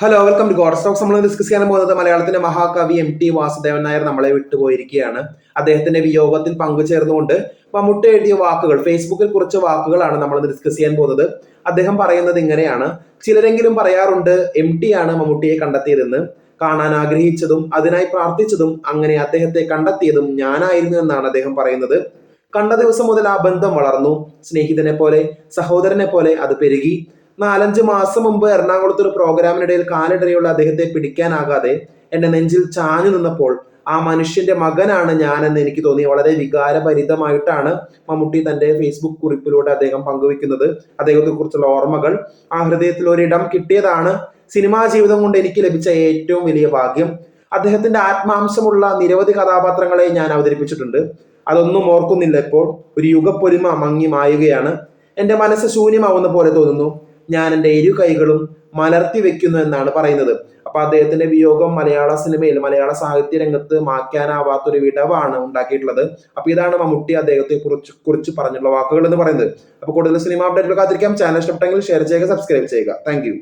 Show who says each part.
Speaker 1: Hello welcome to god stocks നമ്മൾ discuss ചെയ്യാൻ പോകുന്നത് മലയാളത്തിന്റെ മഹാകവി എം ടി വാസുദേവൻ നായർ നമ്മളെ വിട്ടുപോയിരിക്കുകയാണ്. അദ്ദേഹത്തിന്റെ വിയോഗത്തിൽ പങ്കുചേർന്നുകൊണ്ട് മമ്മൂട്ടി എഴുതിയ വാക്കുകൾ ഫേസ്ബുക്കിൽ കുറച്ച് വാക്കുകളാണ് നമ്മൾ ഡിസ്കസ് ചെയ്യാൻ പോകുന്നത്. അദ്ദേഹം പറയുന്നത് ഇങ്ങനെയാണ്. ചിലരെങ്കിലും പറയാറുണ്ട് എം ടി ആണ് മമ്മൂട്ടിയെ കണ്ടെത്തിയതെന്ന്. കാണാൻ ആഗ്രഹിച്ചതും അതിനായി പ്രാർത്ഥിച്ചതും അങ്ങനെ അദ്ദേഹത്തെ കണ്ടെത്തിയതും ഞാനായിരുന്നു എന്നാണ് അദ്ദേഹം പറയുന്നത്. കണ്ട ദിവസം മുതൽ ആ ബന്ധം വളർന്നു. സ്നേഹിതനെ പോലെ സഹോദരനെ പോലെ അത് പെരുകി. നാലഞ്ച് മാസം മുമ്പ് എറണാകുളത്ത് ഒരു പ്രോഗ്രാമിനിടയിൽ കാലിടറിയുള്ള അദ്ദേഹത്തെ പിടിക്കാനാകാതെ എന്റെ നെഞ്ചിൽ ചാഞ്ഞു നിന്നപ്പോൾ ആ മനുഷ്യന്റെ മകനാണ് ഞാനെന്ന് എനിക്ക് തോന്നി. വളരെ വികാരഭരിതമായിട്ടാണ് മമ്മൂട്ടി തന്റെ ഫേസ്ബുക്ക് കുറിപ്പിലൂടെ അദ്ദേഹം പങ്കുവെക്കുന്നത് അദ്ദേഹത്തെ കുറിച്ചുള്ള ഓർമ്മകൾ ആ ഹൃദയത്തിൽ ഒരിടം കിട്ടിയതാണ്. സിനിമാ ജീവിതം കൊണ്ട് എനിക്ക് ലഭിച്ച ഏറ്റവും വലിയ ഭാഗ്യം. അദ്ദേഹത്തിന്റെ ആത്മാംശമുള്ള നിരവധി കഥാപാത്രങ്ങളെ ഞാൻ അവതരിപ്പിച്ചിട്ടുണ്ട്. അതൊന്നും ഓർക്കുന്നില്ല ഇപ്പോൾ. ഒരു യുഗപ്പൊലിമ മങ്ങി മായുകയാണ്. എന്റെ മനസ്സ് ശൂന്യമാവുന്ന പോലെ തോന്നുന്നു. ഞാൻ എന്റെ ഇരു കൈകളും മലർത്തി വെക്കുന്നു എന്നാണ് പറയുന്നത്. അപ്പൊ അദ്ദേഹത്തിന്റെ വിയോഗം മലയാള സിനിമയിൽ മലയാള സാഹിത്യ രംഗത്ത് മാറ്റാനാവാത്തൊരു വിടവാണ് ഉണ്ടാക്കിയിട്ടുള്ളത്. അപ്പൊ ഇതാണ് മമ്മൂട്ടി അദ്ദേഹത്തെ കുറിച്ച് കുറിച്ച് പറഞ്ഞുള്ള വാക്കുകൾ എന്ന് പറയുന്നത്. അപ്പൊ കൂടുതൽ സിനിമ അപ്ഡേറ്റുകൾ കാത്തിരിക്കാം. ചാനൽ ഇഷ്ടപ്പെട്ടെങ്കിൽ ഷെയർ ചെയ്യുക സബ്സ്ക്രൈബ് ചെയ്യുക. താങ്ക്